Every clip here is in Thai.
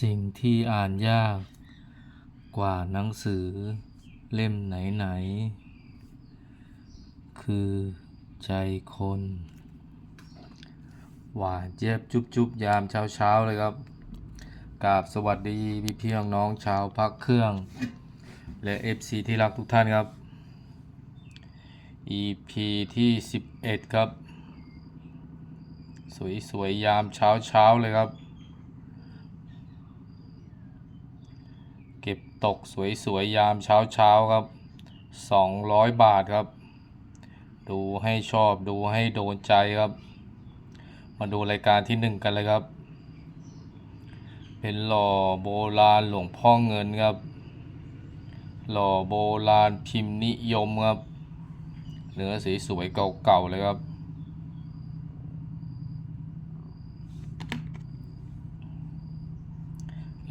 สิ่งที่อ่านยาก กว่าหนังสือเล่มไหนๆ คือใจคน หวานเจี๊ยบจุบจุบยามเช้าเช้าๆเลยครับกราบสวัสดีพี่พี่น้องๆชาวพักเครื่อง และ FC ที่รักทุกท่านครับ EP ที่ 11 ครับ สวยๆ ยามเช้าเช้าๆเลยครับ เก็บ ตกสวยๆยามเช้าๆครับ 200 บาทครับ ดูให้ชอบดูให้โดนใจครับ มาดูรายการที่หนึ่งกันเลยครับ เป็นหล่อโบราณหลวงพ่อเงินครับ หล่อโบราณพิมพ์นิยมครับเนื้อสีสวยเก่าๆเลยครับ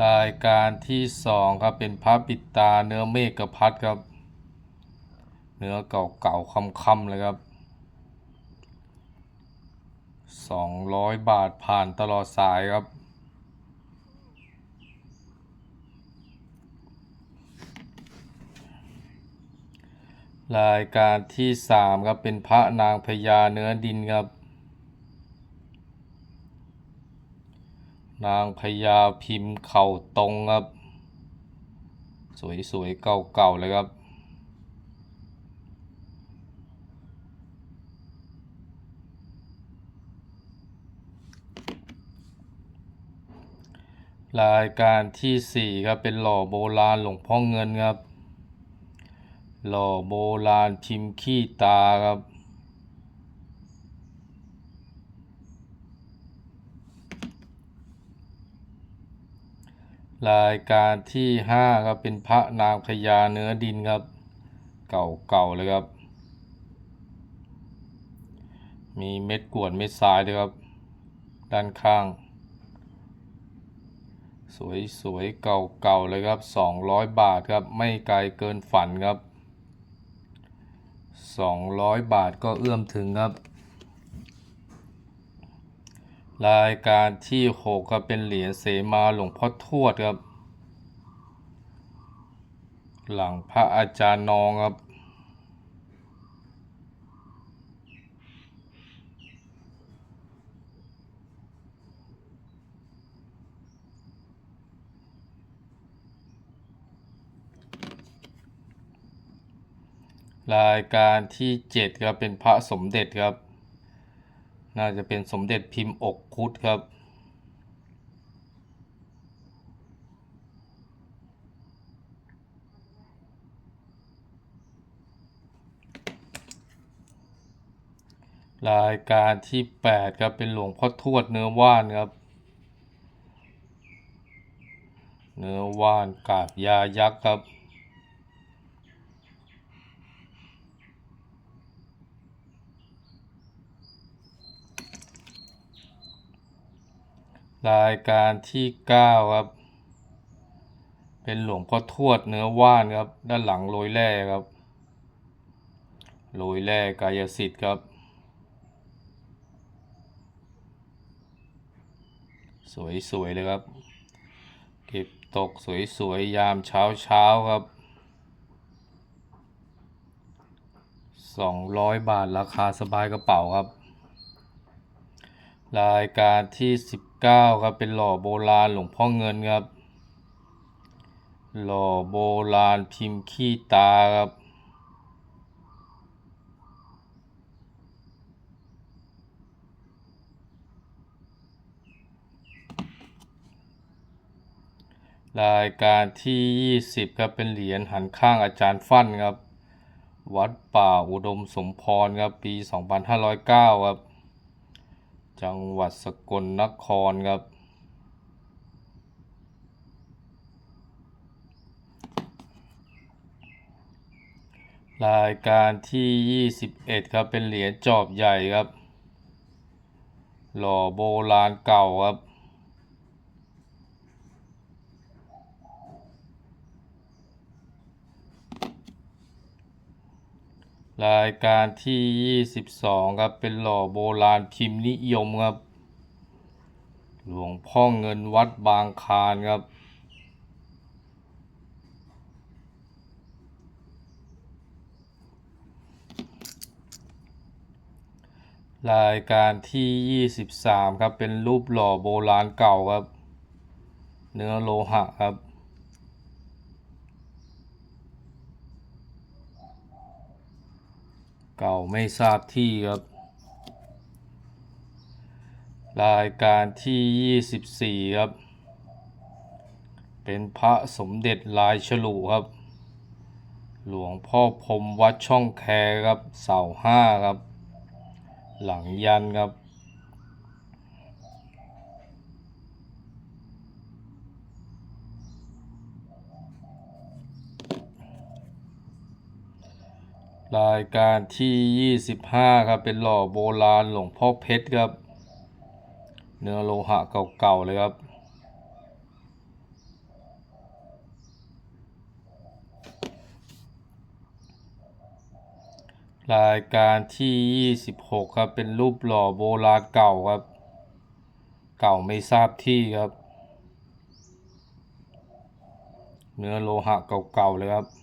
รายการที่สองครับเป็นพระปิดตาเนื้อเมฆกพัดครับ เนื้อเก่าๆคำๆเลยครับสองร้อยบาทผ่านตลอดสายครับ รายการที่สามครับเป็นพระนางพญาเนื้อดินครับ นางพญาพิมพ์เข่าตรงครับ สวยๆ เก่าๆ เลยครับ รายการที่สี่ครับ เป็นหล่อโบราณหลวงพ่อเงินครับ หล่อโบราณพิมพ์ขี้ตาครับ รายการที่ห้าครับเป็นพระนางพญาเนื้อดินครับ เก่าๆเลยครับ มีเม็ดกวดเม็ดทรายด้วยครับ ด้านข้าง สวยๆ เก่าๆเลยครับ 200 บาทครับ ไม่ไกลเกินฝันครับ 200 บาทก็เอื้อมถึงครับ รายการที่6ก็เป็นเหรียญเสมาหลวงพ่อทวดครับ หลังพระอาจารย์นองครับ รายการที่7ครับเป็นพระสมเด็จครับ น่าจะเป็นสมเด็จพิมพ์อกคุดครับ รายการที่ 8 ครับ เป็นหลวงพ่อทวดเนื้อว่านครับ เนื้อว่านกาบยายักษ์ครับ รายการที่ 9 ครับ เป็นหลวงพ่อทวดเนื้อว่านครับ ด้านหลังโรยแร่ครับ โรยแร่กายสิทธิ์ครับ สวยๆเลยครับ เก็บตกสวยๆยามเช้าเช้าๆครับ200 บาทราคาสบายกระเป๋าครับ รายการที่ 19ครับเป็นหล่อโบราณหลวงพ่อเงินครับ หล่อโบราณพิมพ์ขี้ตาครับรายการที่ 20 ครับ เป็นเหรียญหันข้างอาจารย์ฟั่นครับ วัดป่าอุดมสมพรครับ ปี 2509 ครับ จังหวัดสกลนครครับ รายการที่ 21 ครับ เป็นเหรียญจอบใหญ่ครับ หล่อโบราณเก่าครับ รายการที่ 22 ครับ เป็นหล่อโบราณพิมพ์นิยมครับ หลวงพ่อเงินวัดบางคานครับ รายการที่ 23 ครับ เป็นรูปหล่อโบราณเก่าครับ เนื้อโลหะครับ เก่าไม่ทราบที่ครับ รายการที่ 24 ครับ เป็นพระสมเด็จลายฉลุครับ หลวงพ่อพรมวัดช่องแคครับ เสาห้าครับ หลังยันครับ รายการที่ 25 ครับ เป็นหล่อโบราณหลวงพ่อเพชรครับ เนื้อโลหะเก่าๆเลยครับ รายการที่ 26 ครับ เป็นรูปหล่อโบราณเก่าครับ เก่าไม่ทราบที่ครับ เนื้อโลหะเก่าๆเลยครับ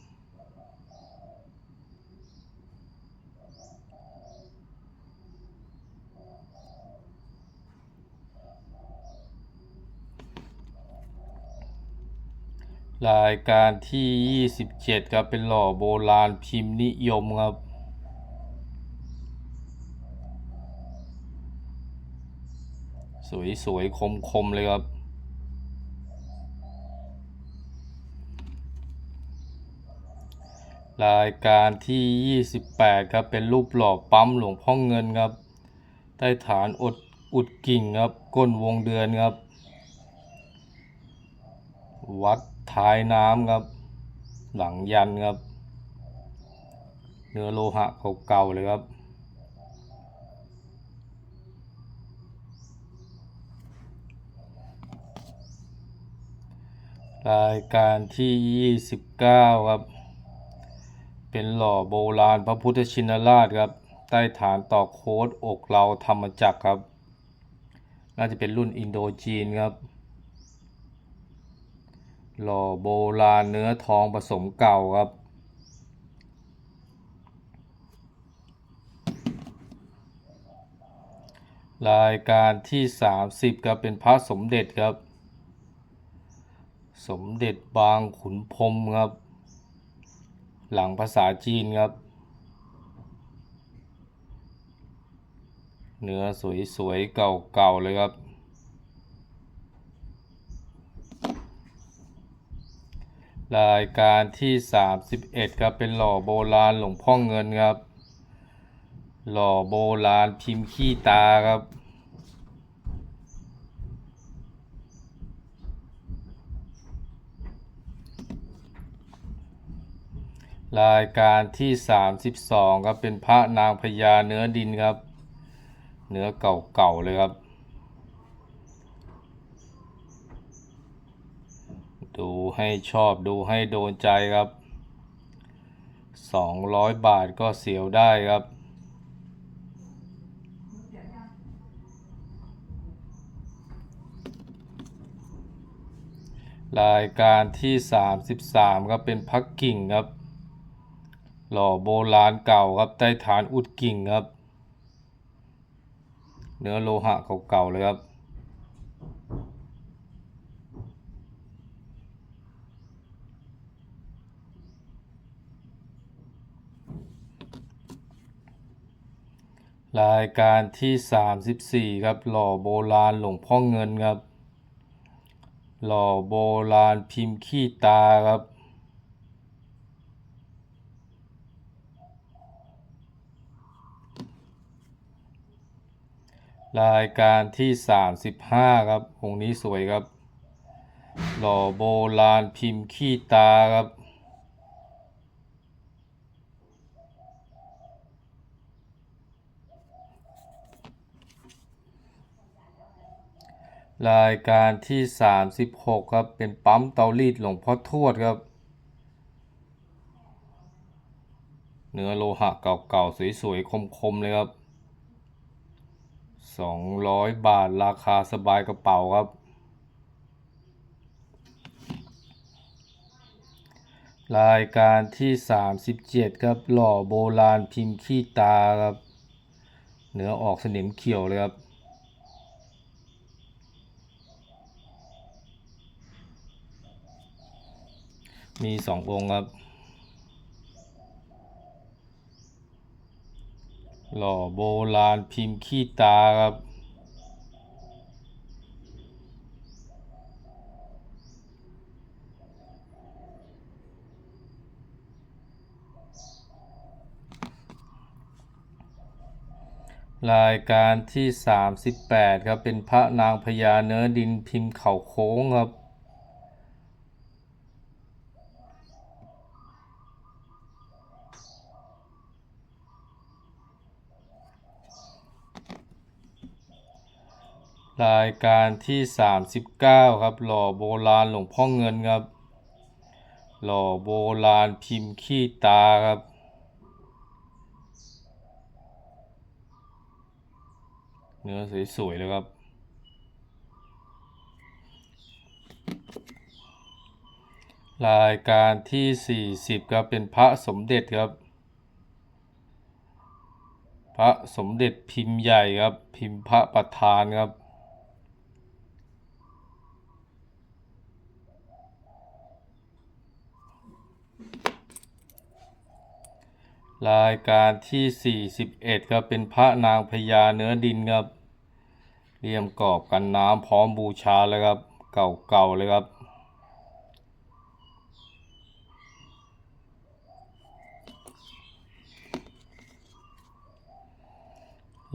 รายการที่ 27ครับเป็นหล่อโบราณพิมพ์นิยมครับ สวยๆคมๆเลยครับ รายการที่ 28 ครับ เป็นรูปหล่อปั๊มหลวงพ่อเงินครับ ใต้ฐานอดอุดกิ่งครับ ก้นวงเดือนครับ วัดท้ายน้ำครับ หลังยันครับ เนื้อโลหะเก่าๆเลยครับ รายการที่ 29 ครับ เป็นหล่อโบราณพระพุทธชินราชครับ ใต้ฐานต่อโค้ดอกเราธรรมจักรครับ น่าจะเป็นรุ่นอินโดจีนครับ หล่อโบราณเนื้อทองผสมเก่าครับ รายการที่ 30ครับเป็นพระสมเด็จครับ สมเด็จบางขุนพรมครับ หลังภาษาจีนครับ เนื้อสวยๆเก่าๆเลยครับ รายการที่ 31ครับเป็นหล่อโบราณหลวงพ่อเงินครับ หล่อโบราณพิมพ์ขี้ตาครับรายการที่ 32 ครับ เป็นพระนางพญาเนื้อดินครับ เนื้อเก่าๆเลยครับ ดูให้ชอบดูให้โดนใจครับ 200 บาทก็เสียวได้ครับ รายการที่ 33ครับเป็นพักกิ่งครับ หล่อโบราณเก่าครับใต้ฐานอุดกิ่งครับ เนื้อโลหะเก่าๆเลยครับ รายการที่ 34 ครับ หล่อโบราณหลวงพ่อเงินครับ หล่อโบราณพิมพ์ขี้ตาครับ รายการที่ 35 ครับองค์นี้สวยครับ หล่อโบราณพิมพ์ขี้ตาครับ รายการที่ 36 ครับ เป็นปั๊มเตารีดหลวงพ่อทวดครับ เนื้อโลหะเก่าๆ สวยๆ คมๆ เลยครับสองร้อยบาทราคาสบายกระเป๋าครับ รายการที่สามสิบเจ็ดครับ หล่อโบราณพิมพ์ขี้ตาครับ เนื้อออกสนิมเขียวเลยครับ มีสององค์ครับ หล่อโบราณพิมพ์ขี้ตาครับ รายการที่ 38 ครับ เป็นพระนางพญาเนื้อดินพิมพ์เข่าโค้งครับ รายการที่ 39 ครับ หล่อโบราณหลวงพ่อเงินครับ หล่อโบราณพิมพ์ขี้ตาครับ เนื้อสวยๆเลยครับ รายการที่ 40 ครับ เป็นพระสมเด็จครับ พระสมเด็จพิมพ์ใหญ่ครับ พิมพ์พระประธานครับ รายการที่ 41ครับเป็นพระนางพญาเนื้อดินครับเรียมกรอบกันน้ำพร้อมบูชาเลยครับ เก่าๆเลยครับ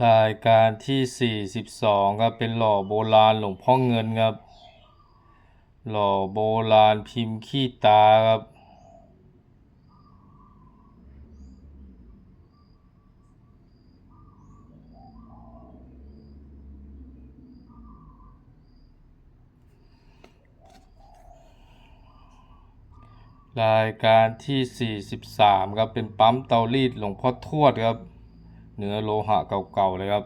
รายการที่ 42ครับเป็นหล่อโบราณหลวงพ่อเงินครับ หล่อโบราณพิมพ์ขี้ตาครับ รายการที่ 43 ครับ เป็นปั๊มเตารีดหลวงพ่อทวดครับ เนื้อโลหะเก่าๆเลยครับ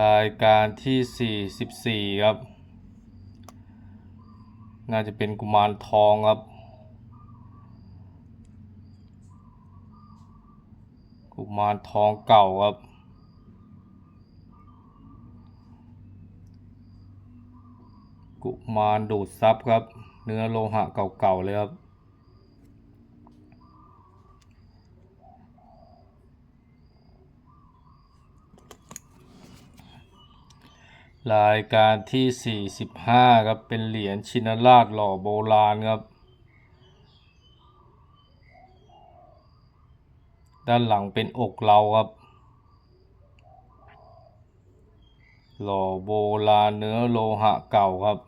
รายการที่ 44 ครับ น่าจะเป็นกุมารทองครับ กุมารทองเก่าครับ กุมารดูดซับครับ เนื้อโลหะเก่าๆเลยครับ รายการที่ 45 ครับ เป็นเหรียญชินราชหล่อโบราณครับ ด้านหลังเป็นอกเราครับหล่อโบราณเนื้อโลหะเก่าครับ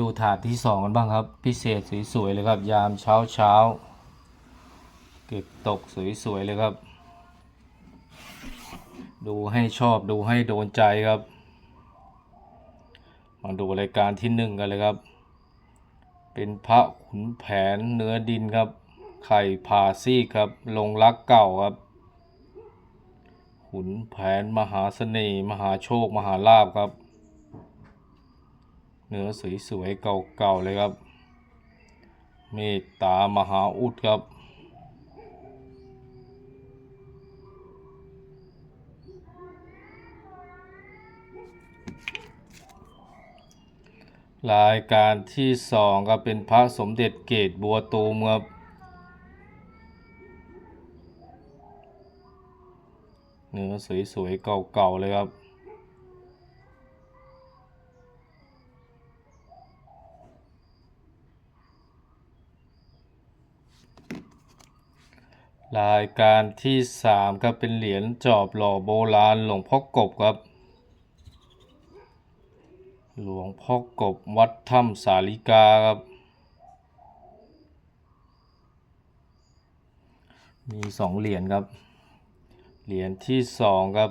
ดูถาดที่สองกันบ้างครับ พิเศษสวยๆเลยครับ ยามเช้าเช้าเก็บตกสวยๆเลยครับ ดูให้ชอบดูให้โดนใจครับ มาดูรายการที่หนึ่งกันเลยครับ เป็นพระขุนแผนเนื้อดินครับ ไข่ผ่าซีกครับ ลงรักเก่าครับ ขุนแผนมหาเสน่ห์มหาโชคมหาลาภครับ เนื้อสวยๆเก่าๆเลยครับ เมตตามหาอุดครับรายการที่สองก็เป็นพระสมเด็จเกตบัวตูมครับเนื้อสวยๆเก่าๆเลยครับ รายการที่สามครับเป็นเหรียญจอบหล่อโบราณหลวงพ่อกบครับ หลวงพ่อกบวัดถ้ำสาลิกาครับ มีสองเหรียญครับ เหรียญที่สองครับ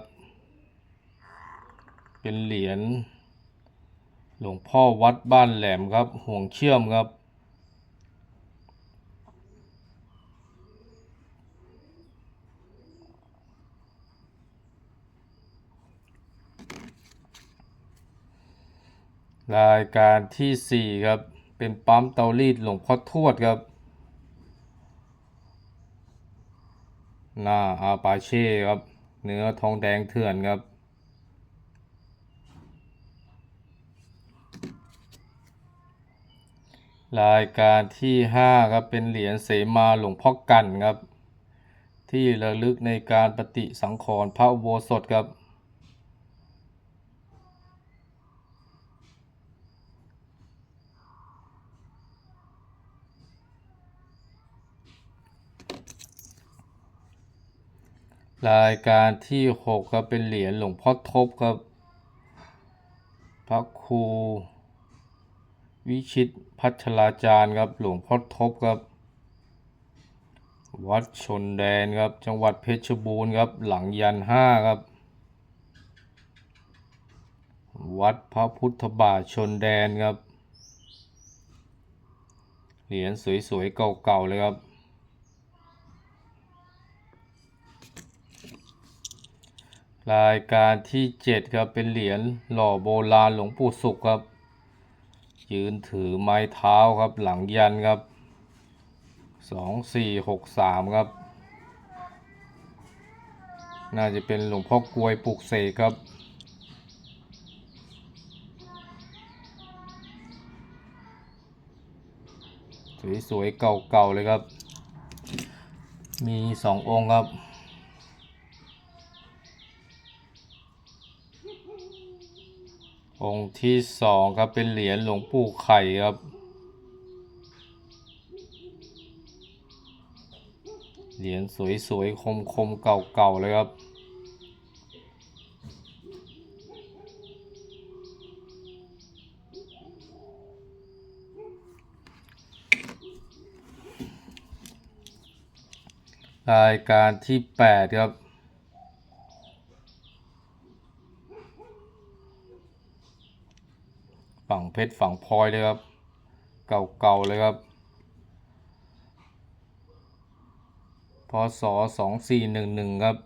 เป็นเหรียญหลวงพ่อวัดบ้านแหลมครับห่วงเชื่อมครับ รายการที่สี่ครับ เป็นปั๊มเตารีดหลวงพ่อทวดครับ หน้าอาปาเช่ครับ เนื้อทองแดงเถื่อนครับ รายการที่ห้าครับ เป็นเหรียญเสมาหลวงพ่อกันครับ ที่ระลึกในการปฏิสังขรณ์พระอุโบสถครับ รายการที่หกครับเป็นเหรียญหลวงพ่อทบครับ พระครูวิชิตพัชราจารย์ครับหลวงพ่อทบครับ วัดชนแดนครับจังหวัดเพชรบูรณ์ครับหลังยันห้าครับ วัดพระพุทธบาทชนแดนครับ เหรียญสวยๆเก่าๆเลยครับ รายการที่เจ็ดครับ เป็นเหรียญหล่อโบราณหลวงปู่สุขครับ ยืนถือไม้เท้าครับหลังยันครับสองสี่หกสามครับ น่าจะเป็นหลวงพ่อกลวยปลุกเสกครับสวยๆเก่าๆเลยครับ มีสององค์ครับ องค์ที่สองครับเป็นเหรียญหลวงปู่ไข่ครับ เหรียญสวยๆ คมๆ เก่าๆ เลยครับรายการที่แปดครับ ฝั่ง เพชรฝั่งพลอยเลยครับ เก่าๆเลยครับพศสองสี่หนึ่งหนึ่งครับ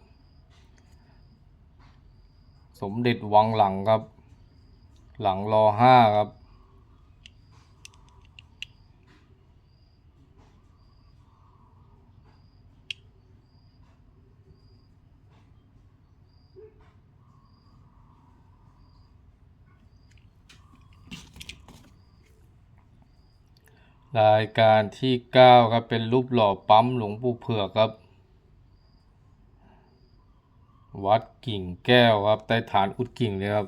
สมเด็จวังหลังครับ หลังรอห้าครับ รายการที่เก้าครับเป็นรูปหล่อปั๊มหลวงปู่เผือกครับ วัดกิ่งแก้วครับใต้ฐานอุดกิ่งเลยครับ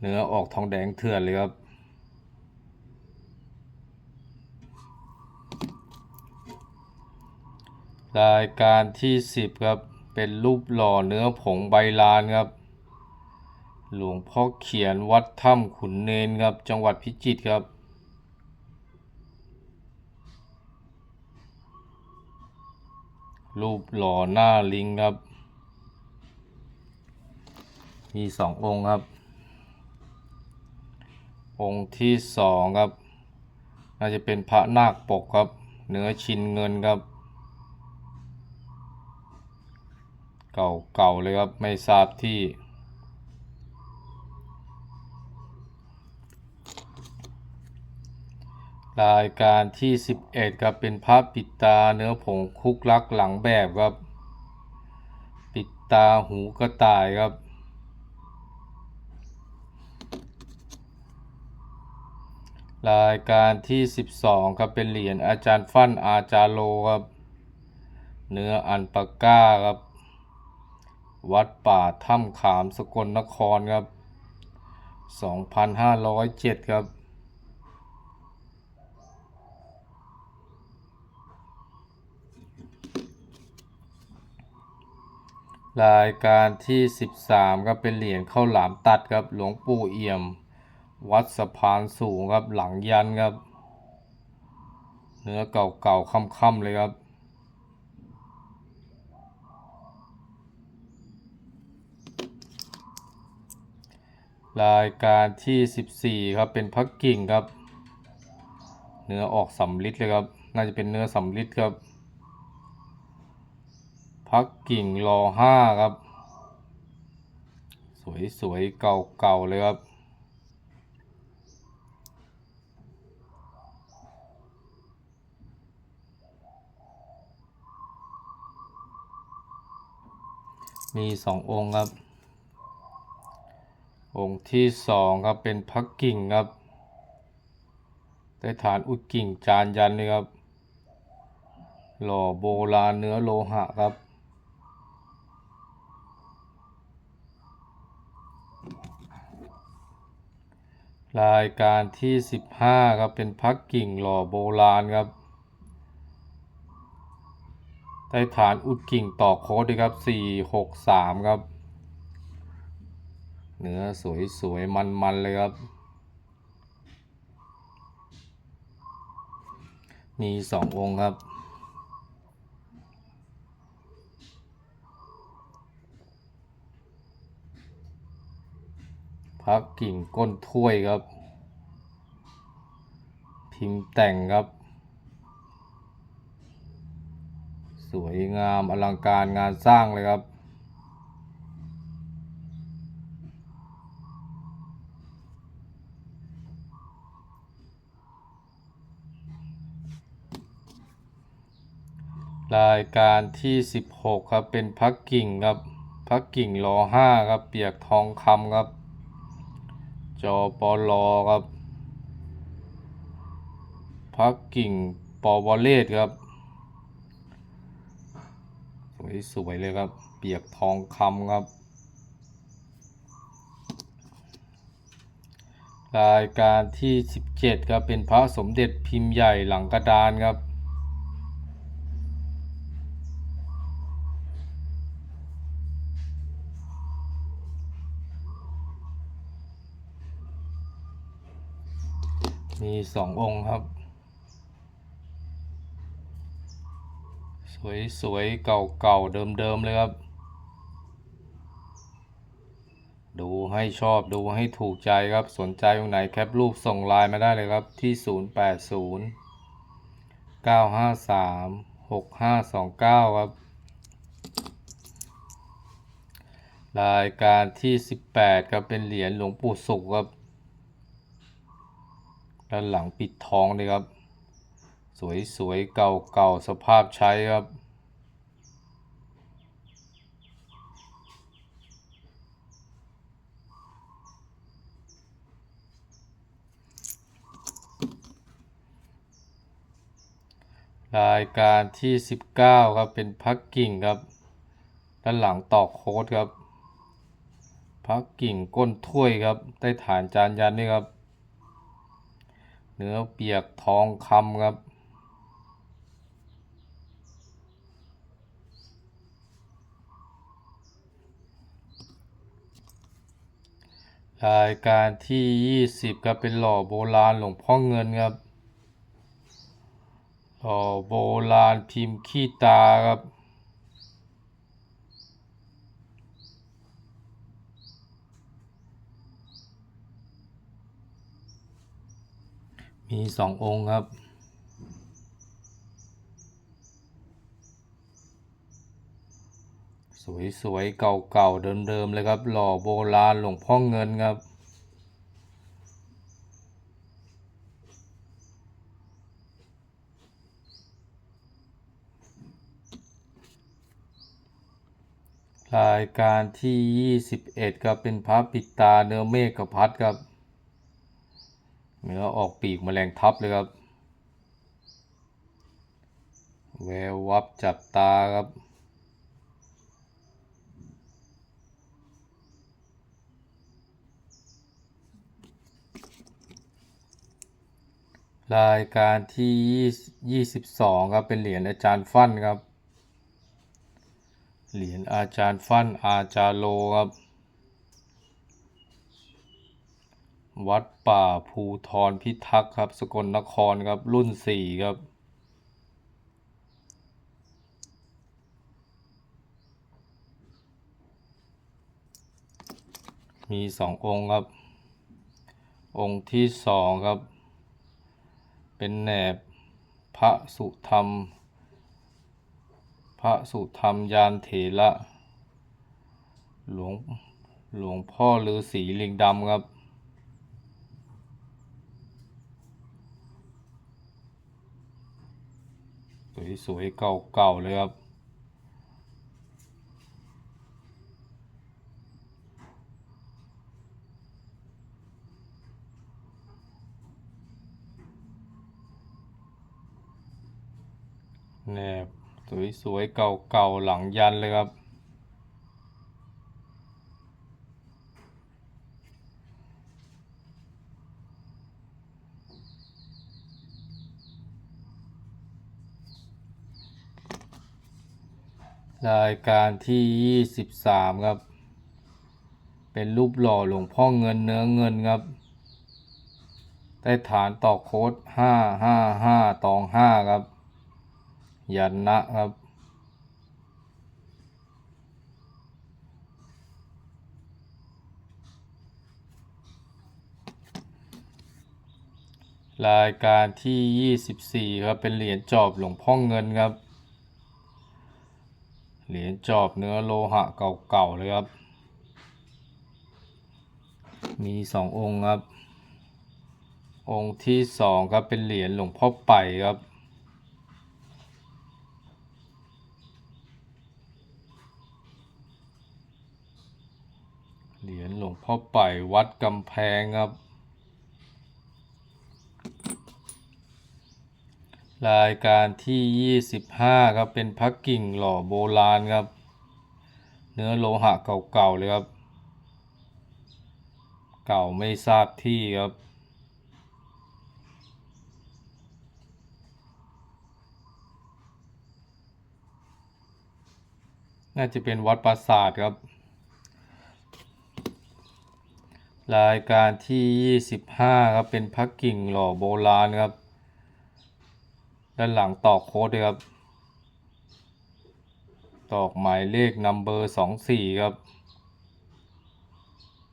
เนื้อออกทองแดงเถื่อนเลยครับรายการที่สิบครับ เป็นรูปหล่อเนื้อผงใบลานครับ หลวงพ่อเขียนวัดถ้ำขุนเนนครับ จังหวัดพิจิตรครับรูปหล่อหน้าลิงครับ มีสององค์ครับ องค์ที่สองครับ น่าจะเป็นพระนาคปกครับ เนื้อชินเงินครับ เก่าๆเลยครับ ไม่ทราบที่ รายการที่ 11ครับเป็นพระปิดตาเนื้อผงคุกลักหลังแบบครับ ปิดตาหูกระต่ายครับ รายการที่ 12ครับเป็นเหรียญอาจารย์ฟั่นอาจารโลครับ เนื้ออันปาก้าครับ วัดป่าถ้ำขามสกลนครครับ 2,507 ครับ รายการที่ 13ครับเป็นเหรียญข้าวหลามตัดครับหลวงปู่เอี่ยม วัดสะพานสูงครับหลังยันครับ เนื้อเก่าๆค่ำๆเลยครับ รายการที่ 14ครับเป็นพักกิ่งครับ เนื้อออกสำลิดเลยครับ น่าจะเป็นเนื้อสำลิดครับ พักกิ่งรอห้าครับ สวยๆ เก่าๆ เลยครับ มีสององค์ครับ องค์ที่สองครับเป็นพักกิ่งครับได้ฐานอุดกิ่งจานยันเลยครับ หล่อโบราณเนื้อโลหะครับ รายการที่ 15 ครับเป็นพักกิ่งหล่อโบราณครับได้ฐานอุดกิ่งต่อโค้ดด้วยครับ 463 ครับ เนื้อสวยๆ มันๆ เลยครับ มีสององค์ครับ พักกิ่งก้นถ้วยครับ พิมพ์แต่งครับ สวยงามอลังการงานสร้างเลยครับ รายการที่ 16 ครับ เป็นพักกิ่งครับ พักกิ่งรอห้าครับ เปียกทองคำครับ จอปอลอครับพักกิ่งปอวอลเลตครับสวยๆเลยครับ เปียกทองคำครับ รายการที่ 17ครับเป็นพระสมเด็จพิมพ์ใหญ่หลังกระดานครับ มีสององค์ครับ สวยๆ เก่าๆ เดิมๆ เลยครับ ดูให้ชอบดูให้ถูกใจครับ สนใจตรงไหนแคปรูปส่งไลน์มาได้เลยครับ ที่ 080 953 6529 ครับ รายการที่ 18 ครับเป็นเหรียญหลวงปู่สุขครับ ด้านหลังปิดทองเลยครับ สวยๆ เก่าๆ สภาพใช้ครับ รายการที่ 19 ครับ เป็นพักกิ่งครับ ด้านหลังตอกโค้ดครับ พักกิ่งก้นถ้วยครับได้ฐานจานยันนี่ครับ เนื้อเปียกทองคำครับ รายการที่ 20ครับเป็นหล่อโบราณหลวงพ่อเงินครับหล่อโบราณพิมพ์ขี้ตาครับ มีสององค์ครับ สวยๆ เก่าๆ เดิมๆ เลยครับ หล่อโบราณหลวงพ่อเงินครับรายการที่ 21ครับเป็นพระปิดตาเนื้อเมฆกับพัดครับ เนื้อออกปีกแมลงทับเลยครับ แวววับจับตาครับ รายการที่ 22 ครับ เป็นเหรียญอาจารย์ฟั่นครับ เหรียญอาจารย์ฟั่นอาจารโลครับ วัดป่าภูทรพิทักษ์ครับ สกลนครครับ รุ่นสี่ครับ มีสององค์ครับ องค์ที่สองครับ เป็นแหนบพระสุธรรม พระสุธรรมยานเถระหลวงหลวงพ่อฤาษีลิงดำครับ สวยๆเก่าๆเลยครับแนบสวยๆเก่าๆหลังยันเลยครับ รายการที่ยี่สิบสามครับ เป็นรูปหล่อหลวงพ่อเงินเนื้อเงินครับ ได้ฐานต่อโค้ดห้าห้าห้าตองห้าครับ ยันนะครับ รายการที่ยี่สิบสี่ครับ เป็นเหรียญจอบหลวงพ่อเงินครับ เหรียญจอบเนื้อโลหะเก่าๆเลยครับ มีสององค์ครับ องค์ที่สองครับเป็นเหรียญหลวงพ่อไปครับเหรียญหลวงพ่อไปวัดกำแพงครับ รายการที่ยี่สิบห้าครับ เป็นพักกิ่งหล่อโบราณครับ เนื้อโลหะเก่าๆเลยครับ เก่าไม่ทราบที่ครับน่าจะเป็นวัดปราสาทครับ รายการที่ยี่สิบห้าครับ เป็นพักกิ่งหล่อโบราณครับ ด้านหลังตอกโค้ดด้วยครับ ตอกหมายเลขนัมเบอร์สองสี่ครับ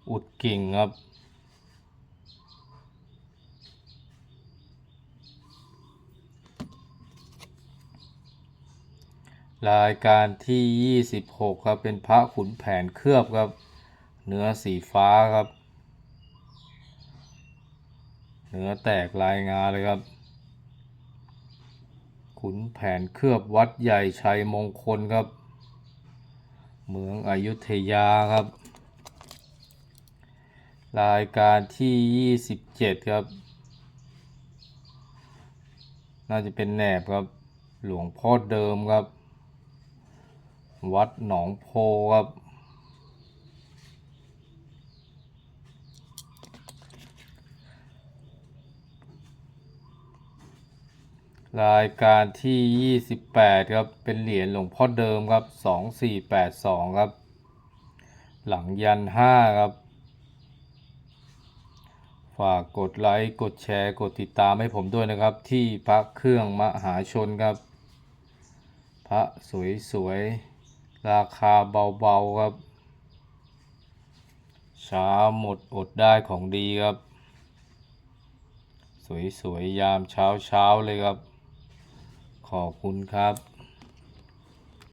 อุดกิ่งครับรายการที่ยี่สิบหกครับ เป็นพระขุนแผนเคลือบครับ เนื้อสีฟ้าครับ เนื้อแตกลายงาเลยครับ ขุนแผนเคลือบวัดใหญ่ชัยมงคลครับ เมืองอยุธยาครับ รายการที่ยี่สิบเจ็ดครับ น่าจะเป็นแหนบครับ หลวงพ่อเดิมครับ วัดหนองโพครับ รายการที่ยี่สิบแปดครับ เป็นเหรียญหลวงพ่อเดิมครับสองสี่แปดสองครับ หลังยันห้าครับ ฝากกดไลค์ กดแชร์ กดติดตามให้ผมด้วยนะครับ ที่พระเครื่องมหาชนครับ พระสวยๆ ราคาเบาๆ ครับ ช้าหมดอดได้ของดีครับ สวยๆ ยามเช้าๆ เลยครับ ขอบคุณครับ